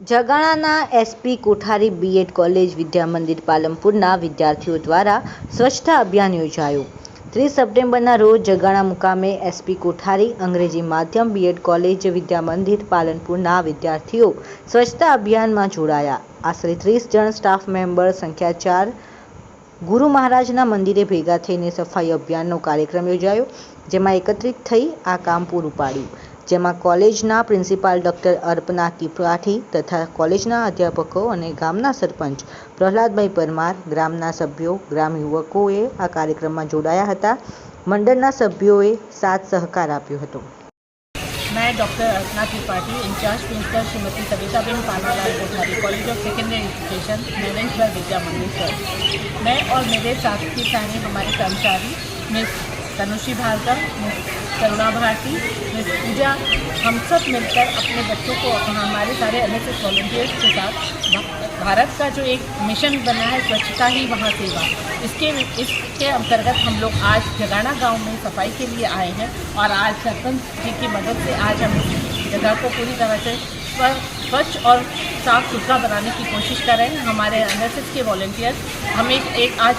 જગાણાના SP Kothari B Ed college Vidya Mandir પાલનપુરના વિદ્યાર્થીઓ દ્વારા સ્વચ્છતા અભિયાન યોજાયું. ત્રીસ સપ્ટેમ્બરના રોજ જગાણા મુકામે એસપી કોઠારી, અંગ્રેજી માધ્યમ બીએડ કોલેજ વિદ્યા મંદિર પાલનપુરના વિદ્યાર્થીઓ સ્વચ્છતા અભિયાનમાં જોડાયા. આશરે ત્રીસ જણ સ્ટાફ મેમ્બર, સંખ્યા ચાર ગુરુ મહારાજના મંદિરે ભેગા થઈને સફાઈ અભિયાનનો કાર્યક્રમ યોજાયો, જેમાં એકત્રિત થઈ આ કામ પૂરું પાડ્યું. જેમાં કોલેજના પ્રિન્સિપાલ ડૉક્ટર અર્પના ત્રિપાઠી તથા કોલેજના અધ્યાપકો અને ગામના સરપંચ પ્રહલાદભાઈ પરમાર ગ્રામના સભ્યો ગ્રામ યુવકોએ આ કાર્યક્રમમાં જોડાયા હતા મંડળના સભ્યોએ સાથ સહકાર આપ્યો હતો मैं doctor Archana Tripathi incharge principal Shrimati Savitaben Panalal Kothari college of secondary education Narendra Bhai Vidya Mandir sir मैं और मेरे साथ के सारे हमारे कर्मचारी मिस तनुषी भार्गव करुणा भारती मिस पूजा, हम सब मिलकर अपने बच्चों को हमारे सारे एन एस वॉल्टियर्स के साथ भारत का जो एक मिशन बना है, स्वच्छता ही वहाँ सेवा इसके इसके अंतर्गत हम लोग आज जगाना गाँव में सफ़ाई के लिए आए हैं और आज सरपंच जी की मदद से आज हम जगह को पूरी तरह से स्व- स्वच्छ और साफ़ सुथरा बनाने की कोशिश कर रहे हैं। हमारे एनएसएस के वॉल्टियर्स हम एक एक आज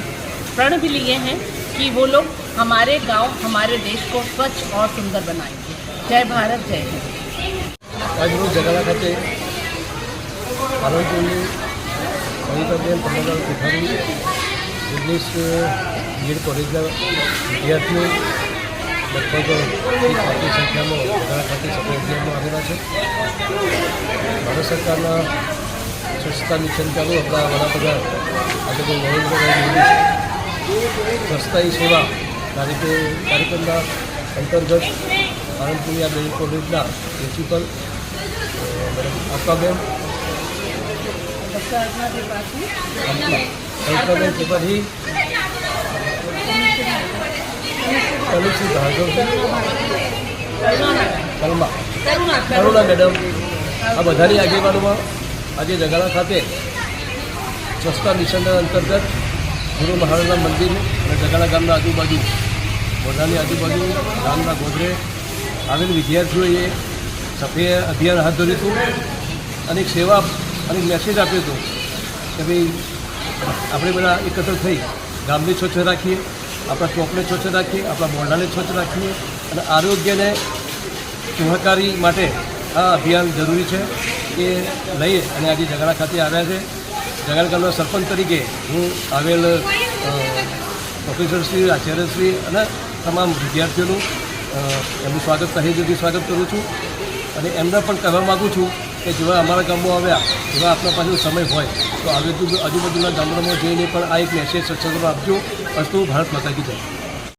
एक प्रण भी लिए हैं कि वो लोग हमारे गांव हमारे देश को स्वच्छ और सुंदर बनाएंगे जय भारत जय हिंद આજરોજ જગાડા ખાતે પાલનપુરની સવિતાબેન પંડલાલ કોઠારી ઇંગ્લિશ બીએડ કોલેજના વિદ્યાર્થીઓ લગભગ ત્રીસ પાંત્રીસ સંખ્યામાં જગાડા ખાતે સફાઈ અભિયાનમાં આવેલા છે ભારત સરકારના સ્વચ્છતા મિશન ચાલુ આપણા વડાપ્રધાન આદરણીય નરેન્દ્રભાઈ મોદી स्वस्थाई सेवा कार्यक्रम कार्यक्रम अंतर्गत Palanpur medical college principal madam आपका मैम मैडम आ बधाई आगे आज जगड़ा खाते स्वच्छता मिशन अंतर्गत ગુરુ મહારાજના મંદિર અને જગાડા ગામના આજુબાજુ, મોઢાની આજુબાજુ, ગામના ગોદરે આવેલ વિદ્યાર્થીઓએ સફેદ અભિયાન હાથ ધર્યું હતું અને સેવા અને મેસેજ આપ્યો હતો કે ભાઈ, આપણે બધા એકત્ર થઈ ગામને સ્વચ્છ રાખીએ, આપણા ચોકને સ્વચ્છ રાખીએ, આપણા મોઢાને સ્વચ્છ રાખીએ અને આરોગ્યને સુહકારી માટે આ અભિયાન જરૂરી છે એ લઈ અને આજે ઝઘડા ખાતે આવ્યા છે. જગાડા ગામના સરપંચ તરીકે હું આવેલ પ્રોફેસરશ્રી આચાર્યશ્રી અને તમામ વિદ્યાર્થીઓનું એમનું સ્વાગત, તહે દિલથી સ્વાગત કરું છું. અને એમને પણ કહેવા માગું છું કે જેવા અમારા ગામમાં આવ્યા, એવા આપણા પાસે સમય હોય, તો આજુ આજુબાજુના ગામડામાં જઈને પણ આ એક મેસેજ સત્સંગમાં આપજો. અસ્તુ ભારત માતા જય.